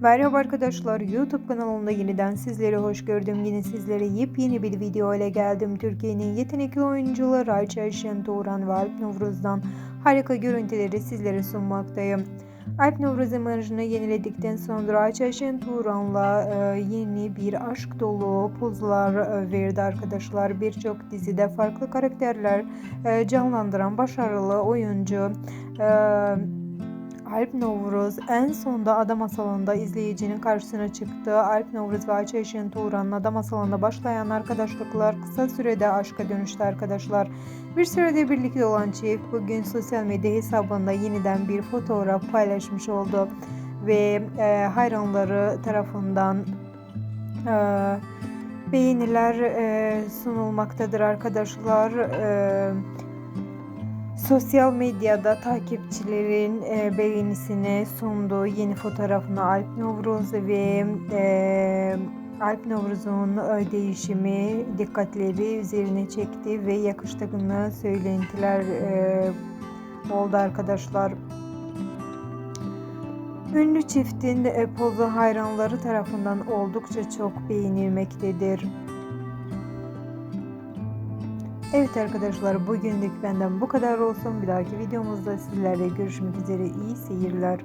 Merhaba arkadaşlar YouTube kanalımda yeniden sizleri hoş gördüm. Yine sizlere yepyeni bir video ile geldim. Türkiye'nin yetenekli oyuncuları Ayça Şentuğran ve Alp Novruz'dan harika görüntüleri sizlere sunmaktayım. Alp Novruz imajını yeniledikten sonra Ayça Şentuğran'la e, yeni bir aşk dolu pozlar e, verdi arkadaşlar. Birçok dizide farklı karakterler e, canlandıran başarılı oyuncu e, Alp Novruz en sonda Ada Masalı'nda izleyicinin karşısına çıktı. Alp Novruz ve Ayça Eşin Tuğran'ın Ada Masalı'nda başlayan arkadaşlıklar kısa sürede aşka dönüştü arkadaşlar. Bir süredir birlikte olan çift bugün sosyal medya hesabında yeniden bir fotoğraf paylaşmış oldu. Ve e, hayranları tarafından e, beğeniler e, sunulmaktadır arkadaşlar. E, Sosyal medyada takipçilerin e, beğenisine sunduğu yeni fotoğrafını Alp Novruz ve e, Alp Novruz'un e, değişimi dikkatleri üzerine çekti ve yakıştığını söylentiler e, oldu arkadaşlar. Ünlü çiftin e, pozu hayranları tarafından oldukça çok beğenilmektedir. Evet arkadaşlar bugünlük benden bu kadar olsun. Bir dahaki videomuzda sizlerle görüşmek üzere. İyi seyirler.